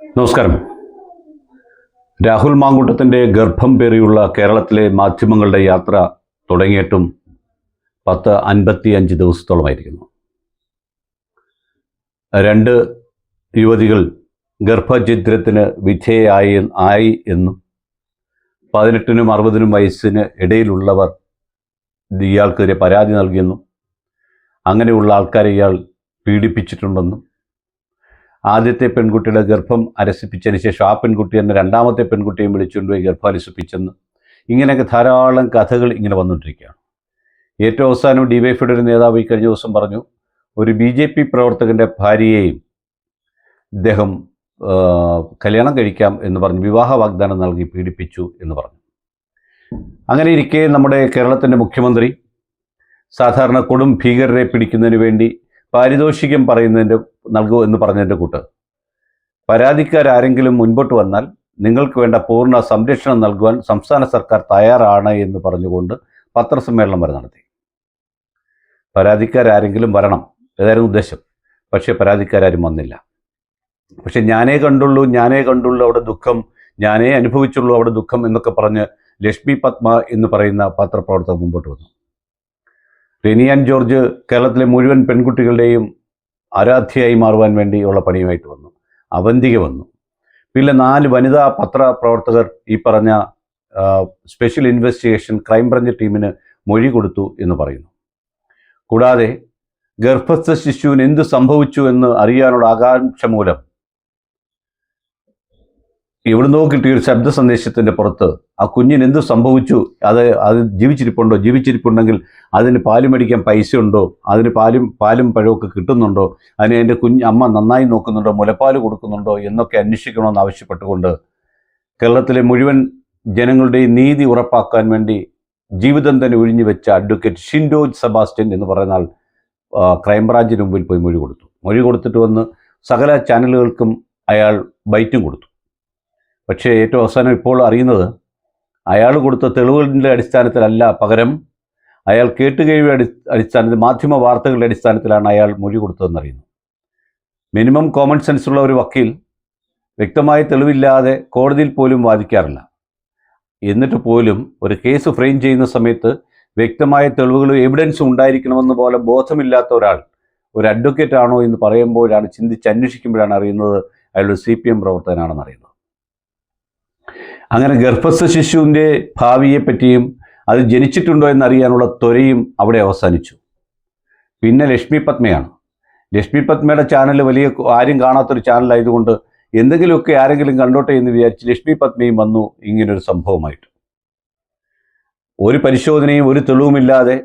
നമസ്കാരം. രാഹുൽ മാങ്കൂട്ടത്തിന്റെ ഗർഭം പേറിയുള്ള കേരളത്തിലെ മാധ്യമങ്ങളുടെ യാത്ര തുടങ്ങിയിട്ടും പത്ത് അൻപത്തി അഞ്ച് ദിവസത്തോളമായിരിക്കുന്നു. രണ്ട് യുവതികൾ ഗർഭഛിദ്രത്തിന് വിധേയായി ആയി എന്നും പതിനെട്ടിനും അറുപതിനും വയസ്സിന് ഇടയിലുള്ളവർ ഇയാൾക്കെതിരെ പരാതി നൽകിയെന്നും അങ്ങനെയുള്ള ആൾക്കാരെ ഇയാൾ പീഡിപ്പിച്ചിട്ടുണ്ടെന്നും ആദ്യത്തെ പെൺകുട്ടിയുടെ ഗർഭം അരസിപ്പിച്ചതിന് ശേഷം ആ പെൺകുട്ടി എന്ന രണ്ടാമത്തെ പെൺകുട്ടിയും വിളിച്ചുകൊണ്ടുപോയി ഗർഭം അരസിപ്പിച്ചെന്ന് ഇങ്ങനെയൊക്കെ ധാരാളം കഥകൾ ഇങ്ങനെ വന്നുകൊണ്ടിരിക്കുകയാണ്. ഏറ്റവും അവസാനം ഡിവൈഫിയുടെ ഒരു നേതാവ് ഈ കഴിഞ്ഞ ദിവസം പറഞ്ഞു ഒരു ബി ജെ പി പ്രവർത്തകന്റെ ഭാര്യയെയും ഇദ്ദേഹം കല്യാണം കഴിക്കാം എന്ന് പറഞ്ഞ് വിവാഹ വാഗ്ദാനം നൽകി പീഡിപ്പിച്ചു എന്ന് പറഞ്ഞു. അങ്ങനെ ഇരിക്കെ നമ്മുടെ കേരളത്തിന്റെ മുഖ്യമന്ത്രി സാധാരണ കൊടും ഭീകരരെ പിടിക്കുന്നതിന് വേണ്ടി പാരിതോഷികം പറയുന്നതിന്റെ നൽകൂ എന്ന് പറഞ്ഞതിന്റെ കൂട്ട്. പരാതിക്കാരാരെങ്കിലും മുൻപോട്ട് വന്നാൽ നിങ്ങൾക്ക് വേണ്ട പൂർണ സംരക്ഷണം നൽകുവാൻ സംസ്ഥാന സർക്കാർ തയ്യാറാണ് എന്ന് പറഞ്ഞുകൊണ്ട് പത്രസമ്മേളനം വരെ നടത്തി. പരാതിക്കാരാരെങ്കിലും വരണം ഏതായിരുന്നു ഉദ്ദേശം? പക്ഷേ പരാതിക്കാരും വന്നില്ല. പക്ഷെ ഞാനേ കണ്ടുള്ളൂ ഞാനേ കണ്ടുള്ളൂ അവിടെ ദുഃഖം ഞാനേ അനുഭവിച്ചുള്ളൂ അവിടെ ദുഃഖം എന്നൊക്കെ പറഞ്ഞ് ലക്ഷ്മി പത്മ എന്ന് പറയുന്ന പത്രപ്രവർത്തകർ മുമ്പോട്ട് വന്നു. റെനിയാൻ ജോർജ് കേരളത്തിലെ മുഴുവൻ പെൺകുട്ടികളുടെയും ആരാധ്യയായി മാറുവാൻ വേണ്ടിയുള്ള പണിയുമായിട്ട് വന്നു. അവന്തിക വന്നു. പിന്നെ നാല് വനിതാ പത്ര പ്രവർത്തകർ ഈ പറഞ്ഞ സ്പെഷ്യൽ ഇൻവെസ്റ്റിഗേഷൻ ക്രൈംബ്രാഞ്ച് ടീമിന് മൊഴി കൊടുത്തു എന്ന് പറയുന്നു. കൂടാതെ ഗർഭസ്ഥ ശിശുവിന് എന്ത് സംഭവിച്ചു എന്ന് അറിയാനുള്ള ആകാംക്ഷ മൂലം എവിടുന്നോ കിട്ടിയ ഒരു ശബ്ദ സന്ദേശത്തിന്റെ പുറത്ത് ആ കുഞ്ഞിന് എന്ത് സംഭവിച്ചു? അത് അത് ജീവിച്ചിരിപ്പുണ്ടോ? ജീവിച്ചിരിപ്പുണ്ടെങ്കിൽ അതിന് പാൽ മേടിക്കാൻ പൈസ ഉണ്ടോ അതിന് പാലും പാലും പഴമൊക്കെ കിട്ടുന്നുണ്ടോ? അതിന് എന്റെ കുഞ്ഞ് അമ്മ നന്നായി നോക്കുന്നുണ്ടോ? മുലപ്പാൽ കൊടുക്കുന്നുണ്ടോ? എന്നൊക്കെ അന്വേഷിക്കണമെന്ന് ആവശ്യപ്പെട്ടുകൊണ്ട് കേരളത്തിലെ മുഴുവൻ ജനങ്ങളുടെ നീതി ഉറപ്പാക്കാൻ വേണ്ടി ജീവിതം തന്നെ ഒഴിഞ്ഞു വെച്ച അഡ്വക്കേറ്റ് ഷിൻഡോജ് സെബാസ്റ്റ്യൻ എന്ന് പറയുന്ന ആൾ ക്രൈംബ്രാഞ്ചിന് മുമ്പിൽ പോയി മൊഴി കൊടുത്തു. മൊഴി കൊടുത്തിട്ട് വന്ന് സകല ചാനലുകൾക്കും അയാൾ ബൈറ്റും കൊടുത്തു. പക്ഷേ ഏറ്റവും അവസാനം ഇപ്പോൾ അറിയുന്നത് അയാൾ കൊടുത്ത തെളിവുകളുടെ അടിസ്ഥാനത്തിലല്ല പകരം. അയാൾ കേട്ടുകഴിവ് അടി അടിസ്ഥാനത്തിൽ മാധ്യമ വാർത്തകളുടെ അടിസ്ഥാനത്തിലാണ് അയാൾ മൊഴി കൊടുത്തതെന്ന് അറിയുന്നു മിനിമം കോമൺ സെൻസ് ഉള്ള ഒരു വക്കീൽ വ്യക്തമായ തെളിവില്ലാതെ കോടതിയിൽ പോലും വാദിക്കാറില്ല. എന്നിട്ട് പോലും ഒരു കേസ് ഫ്രെയിം ചെയ്യുന്ന സമയത്ത് വ്യക്തമായ തെളിവുകളും എവിഡൻസും ഉണ്ടായിരിക്കണമെന്ന പോലെ ബോധമില്ലാത്ത ഒരാൾ ഒരു അഡ്വക്കേറ്റ് ആണോ എന്ന് പറയുമ്പോഴാണ് ചിന്തിച്ച് അന്വേഷിക്കുമ്പോഴാണ് അറിയുന്നത് അയാൾ ഒരു സി പി എം പ്രവർത്തകനാണെന്ന് അറിയുന്നത് അങ്ങനെ ഗർഭസ്ഥ ശിശുവിന്റെ ഭാവിയെപ്പറ്റിയും അത് ജനിച്ചിട്ടുണ്ടോ എന്നറിയാനുള്ള ത്വരയും അവിടെ അവസാനിച്ചു. പിന്നെ ലക്ഷ്മി പത്മയാണ്. ലക്ഷ്മി പത്മയുടെ ചാനൽ വലിയ ആരും കാണാത്തൊരു ചാനലായതുകൊണ്ട് എന്തെങ്കിലുമൊക്കെ ആരെങ്കിലും കണ്ടോട്ടെ എന്ന് വിചാരിച്ച് ലക്ഷ്മി പത്മയും വന്നു ഇങ്ങനൊരു സംഭവമായിട്ട്. ഒരു പരിശോധനയും ഒരു തെളിവുമില്ലാതെ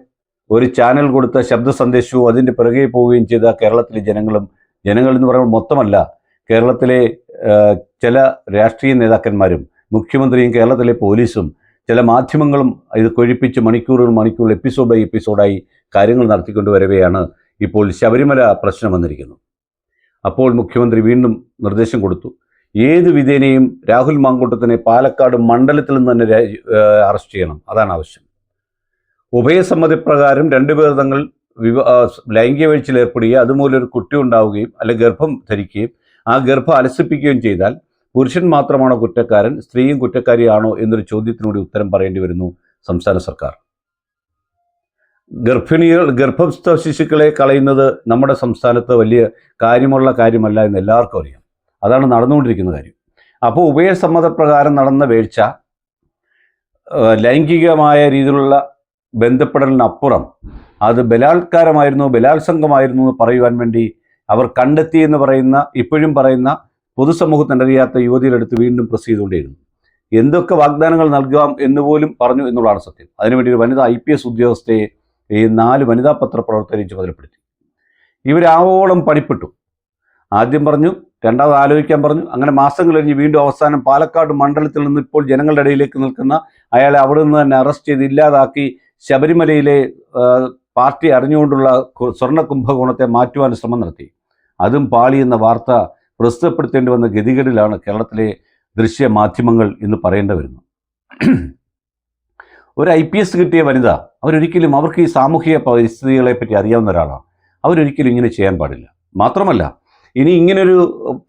ഒരു ചാനൽ കൊടുത്ത ശബ്ദ സന്ദേശവും അതിന്റെ പിറകെ പോവുകയും ചെയ്ത കേരളത്തിലെ ജനങ്ങളും ജനങ്ങൾ എന്ന് പറയുമ്പോൾ മൊത്തമല്ല കേരളത്തിലെ ചില രാഷ്ട്രീയ നേതാക്കന്മാരും മുഖ്യമന്ത്രിയും കേരളത്തിലെ പോലീസും ചില മാധ്യമങ്ങളും ഇത് കൊഴിപ്പിച്ച് മണിക്കൂറുകൾ മണിക്കൂറുകൾ ബൈ എപ്പിസോഡായി കാര്യങ്ങൾ നടത്തിക്കൊണ്ട് വരവെയാണ് ഇപ്പോൾ ശബരിമല പ്രശ്നം വന്നിരിക്കുന്നത്. അപ്പോൾ മുഖ്യമന്ത്രി വീണ്ടും നിർദ്ദേശം കൊടുത്തു. ഏത് വിധേനയും രാഹുൽ മാങ്കൂട്ടത്തിനെ പാലക്കാട് മണ്ഡലത്തിൽ നിന്ന് തന്നെ അറസ്റ്റ് ചെയ്യണം. അതാണ് ആവശ്യം. ഉഭയസമ്മതിപ്രകാരം രണ്ടുപേർ തങ്ങൾ ആ, ലൈംഗിക വീഴ്ചയിൽ ഏർപ്പെടുകയും അതുമൂലം ഒരു കുട്ടി ഉണ്ടാവുകയും അല്ലെങ്കിൽ ഗർഭം ധരിക്കുകയും ആ ഗർഭം അലസിപ്പിക്കുകയും ചെയ്താൽ പുരുഷൻ മാത്രമാണോ കുറ്റക്കാരൻ? സ്ത്രീയും കുറ്റക്കാരിയാണോ എന്നൊരു ചോദ്യത്തിനോട് ഉത്തരം പറയേണ്ടി വരുന്നു സംസ്ഥാന സർക്കാർ. ഗർഭിണികൾ ഗർഭസ്ഥ ശിശുക്കളെ കളയുന്നത് നമ്മുടെ സംസ്ഥാനത്ത് വലിയ കാര്യമുള്ള കാര്യമല്ല എന്ന് എല്ലാവർക്കും അറിയാം. അതാണ് നടന്നുകൊണ്ടിരിക്കുന്ന കാര്യം. അപ്പോൾ ഉഭയസമ്മതപ്രകാരം നടന്ന വീഴ്ച ലൈംഗികമായ രീതിയിലുള്ള ബന്ധപ്പെടലിനപ്പുറം അത് ബലാത്കാരമായിരുന്നു ബലാത്സംഗമായിരുന്നു എന്ന് പറയുവാൻ വേണ്ടി അവർ കണ്ടെത്തി എന്ന് പറയുന്ന ഇപ്പോഴും പറയുന്ന പൊതുസമൂഹത്തിന് അറിയാത്ത യുവതികളെടുത്ത് വീണ്ടും പ്രസ് ചെയ്തുകൊണ്ടേയിരുന്നു. എന്തൊക്കെ വാഗ്ദാനങ്ങൾ നൽകാം എന്ന് പോലും പറഞ്ഞു എന്നുള്ളതാണ് സത്യം. അതിനുവേണ്ടി ഒരു വനിതാ ഐ പി എസ് ഉദ്യോഗസ്ഥയെ ഈ നാല് വനിതാ പത്രപ്രവർത്തകരെ ചുമതലപ്പെടുത്തി. ഇവരാവോളം പണിപ്പെട്ടു. ആദ്യം പറഞ്ഞു രണ്ടാമത് ആലോചിക്കാൻ പറഞ്ഞു. അങ്ങനെ മാസം കഴിഞ്ഞ് വീണ്ടും അവസാനം പാലക്കാട് മണ്ഡലത്തിൽ നിന്ന് ഇപ്പോൾ ജനങ്ങളുടെ ഇടയിലേക്ക് നിൽക്കുന്ന അയാളെ അവിടെ നിന്ന് തന്നെ അറസ്റ്റ് ചെയ്ത് ഇല്ലാതാക്കി ശബരിമലയിലെ പാർട്ടി അറിഞ്ഞുകൊണ്ടുള്ള സ്വർണ കുംഭകോണത്തെ മാറ്റുവാൻ ശ്രമം നടത്തി. അതും പാളി എന്ന വാർത്ത പ്രസിദ്ധപ്പെടുത്തേണ്ടി വന്ന ഗതികേടിലാണ് കേരളത്തിലെ ദൃശ്യ മാധ്യമങ്ങൾ ഇന്ന് പറയേണ്ടി വരുന്നു. ഒരു ഐ പി എസ് കിട്ടിയ വനിത അവരൊരിക്കലും അവർക്ക് ഈ സാമൂഹിക പരിസ്ഥിതികളെ പറ്റി അറിയാവുന്ന ഒരാളാണ്. അവരൊരിക്കലും ഇങ്ങനെ ചെയ്യാൻ പാടില്ല. മാത്രമല്ല ഇനി ഇങ്ങനൊരു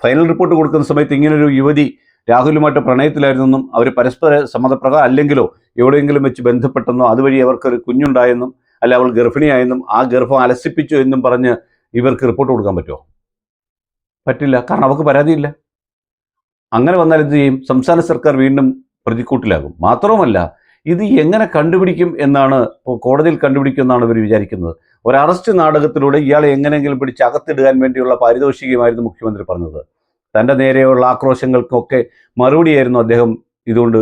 ഫൈനൽ റിപ്പോർട്ട് കൊടുക്കുന്ന സമയത്ത് ഇങ്ങനൊരു യുവതി രാഹുലുമായിട്ട് പ്രണയത്തിലായിരുന്നെന്നും അവർ പരസ്പര സമ്മതപ്രകാരം അല്ലെങ്കിലോ എവിടെയെങ്കിലും വെച്ച് ബന്ധപ്പെട്ടെന്നോ അതുവഴി അവർക്കൊരു കുഞ്ഞുണ്ടായെന്നും അല്ല അവൾ ഗർഭിണിയായെന്നും ആ ഗർഭം അലസിപ്പിച്ചു എന്നും പറഞ്ഞ് ഇവർക്ക് റിപ്പോർട്ട് കൊടുക്കാൻ പറ്റുമോ? പറ്റില്ല. കാരണം അവർക്ക് പരാതിയില്ല. അങ്ങനെ വന്നാൽ എന്ത് ചെയ്യും? സംസ്ഥാന സർക്കാർ വീണ്ടും പ്രതിക്കൂട്ടിലാകും. മാത്രവുമല്ല ഇത് എങ്ങനെ കണ്ടുപിടിക്കും എന്നാണ് കോടതിയിൽ കണ്ടുപിടിക്കും എന്നാണ് ഇവർ വിചാരിക്കുന്നത്. ഒരു അറസ്റ്റ് നാടകത്തിലൂടെ ഇയാളെ എങ്ങനെയെങ്കിലും പിടിച്ച് അകത്തിടുവാൻ വേണ്ടിയുള്ള പാരിതോഷികമായിരുന്നു മുഖ്യമന്ത്രി പറഞ്ഞത്. തന്റെ നേരെയുള്ള ആക്രോശങ്ങൾക്കൊക്കെ മറുപടിയായിരുന്നു അദ്ദേഹം ഇതുകൊണ്ട്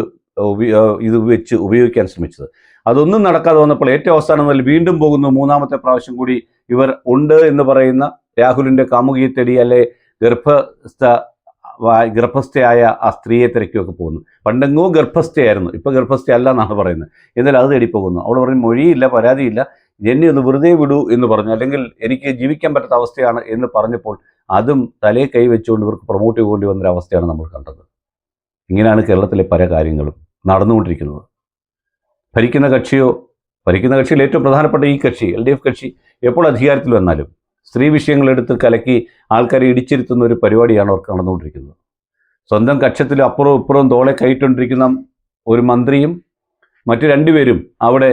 ഇത് വെച്ച് ഉപയോഗിക്കാൻ ശ്രമിച്ചത്. അതൊന്നും നടക്കാതെ വന്നപ്പോൾ ഏറ്റവും അവസാനം മുതൽ വീണ്ടും പോകുന്നു. മൂന്നാമത്തെ പ്രാവശ്യം കൂടി ഇവർ ഉണ്ട് എന്ന് പറയുന്ന രാഹുലിന്റെ കാമുകിയെ തേടി അല്ലെ ഗർഭസ്ഥ ഗർഭസ്ഥയായ ആ സ്ത്രീയെ തിരക്കിയൊക്കെ പോകുന്നു. പണ്ടെങ്ങോ ഗർഭസ്ഥയായിരുന്നു. ഇപ്പോൾ ഗർഭസ്ഥ അല്ല എന്നാണ് പറയുന്നത്. എന്നാൽ അത് തേടി പോകുന്നു അവൾ പറയും മൊഴിയില്ല പരാതിയില്ല. എന്നെ ഒന്ന് വെറുതെ വിടൂ എന്ന് പറഞ്ഞു. അല്ലെങ്കിൽ എനിക്ക് ജീവിക്കാൻ പറ്റാത്ത അവസ്ഥയാണ് എന്ന് പറഞ്ഞപ്പോൾ അതും തലേ കൈ വെച്ചുകൊണ്ട് ഇവർക്ക് പ്രൊമോട്ട് ചെയ്തുകൊണ്ട് വന്നൊരു അവസ്ഥയാണ് നമ്മൾ കണ്ടത്. ഇങ്ങനെയാണ് കേരളത്തിലെ പല കാര്യങ്ങളും നടന്നുകൊണ്ടിരിക്കുന്നത്. ഭരിക്കുന്ന കക്ഷിയോ ഭരിക്കുന്ന കക്ഷിയിൽ ഏറ്റവും പ്രധാനപ്പെട്ട ഈ കക്ഷി എൽ ഡി എഫ് കക്ഷി എപ്പോൾ അധികാരത്തിൽ വന്നാലും സ്ത്രീ വിഷയങ്ങളെടുത്ത് കലക്കി ആൾക്കാരെ ഇടിച്ചിരുത്തുന്ന ഒരു പരിപാടിയാണ് അവർക്ക് നടന്നുകൊണ്ടിരിക്കുന്നത്. സ്വന്തം കക്ഷത്തിൽ അപ്പുറവും ഇപ്പുറവും തോളെ കൈയിട്ടുകൊണ്ടിരിക്കുന്ന ഒരു മന്ത്രിയും മറ്റു രണ്ടുപേരും അവിടെ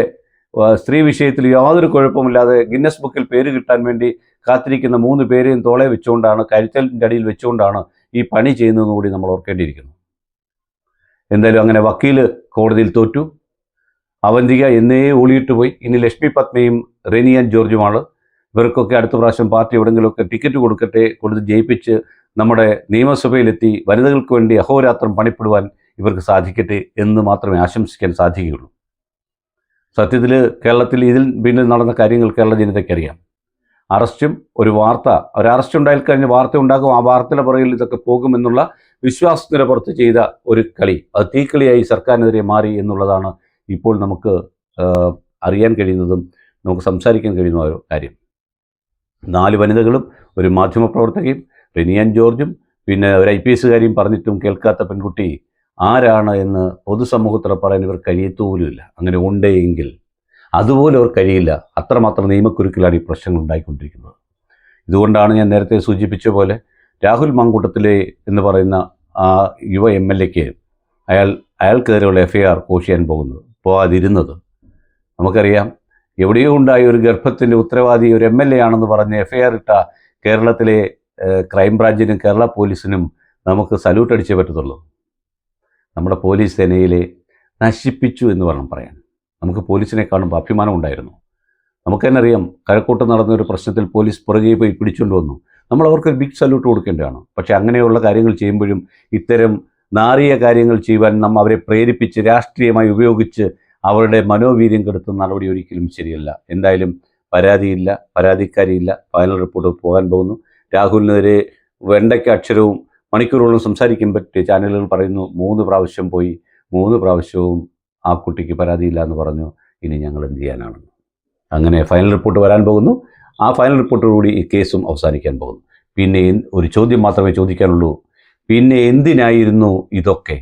സ്ത്രീ വിഷയത്തിൽ യാതൊരു കുഴപ്പമില്ലാതെ ഗിന്നസ് ബുക്കിൽ പേര് കിട്ടാൻ വേണ്ടി കാത്തിരിക്കുന്ന മൂന്ന് പേരെയും തോളെ വെച്ചുകൊണ്ടാണ് കരുത്തലിന്റെ അടിയിൽ വെച്ചുകൊണ്ടാണ് ഈ പണി ചെയ്യുന്നതെന്ന് കൂടി നമ്മൾ ഓർക്കേണ്ടിയിരിക്കുന്നു. എന്തായാലും അങ്ങനെ വക്കീൽ കോടതിയിൽ തോറ്റു. അവന്തിക എന്നേ ഓളിയിട്ട് പോയി. ഇനി ലക്ഷ്മി പത്മയും റെനിയൻ ജോർജുമാണ്. ഇവർക്കൊക്കെ അടുത്ത പ്രാവശ്യം പാർട്ടി എവിടെങ്കിലുമൊക്കെ ടിക്കറ്റ് കൊടുക്കട്ടെ കൊടുത്ത് ജയിപ്പിച്ച് നമ്മുടെ നിയമസഭയിലെത്തി വനിതകൾക്ക് വേണ്ടി അഹോരാത്രം പണിപ്പെടുവാൻ ഇവർക്ക് സാധിക്കട്ടെ എന്ന് മാത്രമേ ആശംസിക്കാൻ സാധിക്കുകയുള്ളൂ. സത്യത്തിൽ കേരളത്തിൽ ഇതിൽ പിന്നിൽ നടന്ന കാര്യങ്ങൾ കേരള ജനതയ്ക്കറിയാം അറസ്റ്റും ഒരു വാർത്ത ഒരു അറസ്റ്റ് ഉണ്ടായി കഴിഞ്ഞ് വാർത്ത ഉണ്ടാകും ആ വാർത്തയുടെ പുറകിൽ ഇതൊക്കെ പോകുമെന്നുള്ള വിശ്വാസത്തിന് പുറത്ത് ചെയ്ത ഒരു കളി. അത് തീക്കളിയായി സർക്കാരിനെതിരെ മാറി എന്നുള്ളതാണ് ഇപ്പോൾ നമുക്ക് അറിയാൻ കഴിയുന്നതും നമുക്ക് സംസാരിക്കാൻ കഴിയുന്ന ഒരു കാര്യം. നാല് വനിതകളും ഒരു മാധ്യമപ്രവർത്തകയും റിനിയൻ ജോർജും പിന്നെ ഒരു ഐ പി എസ്സുകാരിയും പറഞ്ഞിട്ടും കേൾക്കാത്ത പെൺകുട്ടി ആരാണ് എന്ന് പൊതുസമൂഹത്തിൽ പറയാൻ ഇവർ കഴിയത്തുപോലുമില്ല അങ്ങനെ ഉണ്ടെങ്കിൽ അതുപോലെ അവർ കഴിയില്ല. അത്രമാത്രം നിയമക്കുരുക്കിലാണ് ഈ പ്രശ്നങ്ങൾ ഉണ്ടായിക്കൊണ്ടിരിക്കുന്നത്. ഇതുകൊണ്ടാണ് ഞാൻ നേരത്തെ സൂചിപ്പിച്ച പോലെ രാഹുൽ മാങ്കൂട്ടത്തിലെ എന്ന് പറയുന്ന ആ യുവ എം എൽ എക്ക് അയാൾ അയാൾക്കെതിരെയുള്ള എഫ് ഐ ആർ കോഷ് ചെയ്യാൻ പോകുന്നത്. പോകാതിരുന്നത് നമുക്കറിയാം എവിടെയോ ഉണ്ടായ ഒരു ഗർഭത്തിന്റെ ഉത്തരവാദി ഒരു എം എൽ എ ആണെന്ന് പറഞ്ഞ് എഫ് ഐ ആർ ഇട്ട കേരളത്തിലെ ക്രൈംബ്രാഞ്ചിനും കേരള പോലീസിനും നമുക്ക് സല്യൂട്ട് അടിച്ചേ പറ്റത്തുള്ളൂ. നമ്മുടെ പോലീസ് സേനയിലെ നശിപ്പിച്ചു എന്ന് വേണം പറയാൻ. നമുക്ക് പോലീസിനെ കാണുമ്പോൾ അഭിമാനം ഉണ്ടായിരുന്നു. നമുക്ക് തന്നെ അറിയാം കഴക്കൂട്ടം നടന്ന ഒരു പ്രശ്നത്തിൽ പോലീസ് പുറകെ പോയി പിടിച്ചുകൊണ്ട് വന്നു. നമ്മൾ അവർക്ക് ഒരു ബിഗ് സല്യൂട്ട് കൊടുക്കേണ്ടതാണ്. പക്ഷേ അങ്ങനെയുള്ള കാര്യങ്ങൾ ചെയ്യുമ്പോഴും ഇത്തരം നാറിയ കാര്യങ്ങൾ ചെയ്യുവാൻ നാം അവരെ പ്രേരിപ്പിച്ച് രാഷ്ട്രീയമായി ഉപയോഗിച്ച് അവരുടെ മനോവീര്യം കെടുത്തുന്ന നടപടി ഒരിക്കലും ശരിയല്ല. എന്തായാലും പരാതിയില്ല പരാതിക്കാരിയില്ല. ഫൈനൽ റിപ്പോർട്ട് പോകാൻ പോകുന്നു. രാഹുലിനെതിരെ വെണ്ടയ്ക്ക് അക്ഷരവും മണിക്കൂറുകളും സംസാരിക്കാൻ പറ്റിയ ചാനലുകൾ പറയുന്നു മൂന്ന് പ്രാവശ്യം പോയി മൂന്ന് പ്രാവശ്യവും ആ കുട്ടിക്ക് പരാതിയില്ല എന്ന് പറഞ്ഞു. ഇനി ഞങ്ങൾ എന്ത് ചെയ്യാനാണ്? അങ്ങനെ ഫൈനൽ റിപ്പോർട്ട് വരാൻ പോകുന്നു. ആ ഫൈനൽ റിപ്പോർട്ടോടുകൂടി ഈ കേസും അവസാനിക്കാൻ പോകുന്നു. പിന്നെ ഒരു ചോദ്യം മാത്രമേ ചോദിക്കാനുള്ളൂ. പിന്നെ എന്തിനായിരുന്നു ഇതൊക്കെ?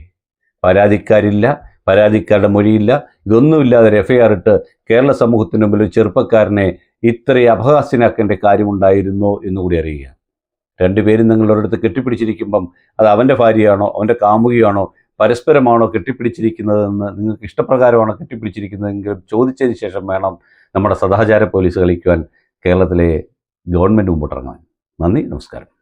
പരാതിക്കാരില്ല പരാതിക്കാരുടെ മൊഴിയില്ല ഇതൊന്നുമില്ലാതെ എഫ് ഐ ആർ ഇട്ട് കേരള സമൂഹത്തിന് മുമ്പിൽ ചെറുപ്പക്കാരനെ ഇത്രയും അപഹാസ്യനാക്കേണ്ട കാര്യമുണ്ടായിരുന്നോ എന്നുകൂടി അറിയുക രണ്ടുപേരും നിങ്ങളുടെ അടുത്ത് കെട്ടിപ്പിടിച്ചിരിക്കുമ്പം അത് അവന്റെ ഭാര്യയാണോ അവന്റെ കാമുകിയാണോ പരസ്പരമാണോ കെട്ടിപ്പിടിച്ചിരിക്കുന്നതെന്ന് നിങ്ങൾക്ക് ഇഷ്ടപ്രകാരമാണോ കെട്ടിപ്പിടിച്ചിരിക്കുന്നതെങ്കിലും ചോദിച്ചതിന് ശേഷം വേണം നമ്മുടെ സദാചാര പോലീസ് കളിക്കുവാൻ കേരളത്തിലെ ഗവൺമെന്റ് മുമ്പോട്ടിറങ്ങാൻ. നന്ദി നമസ്കാരം.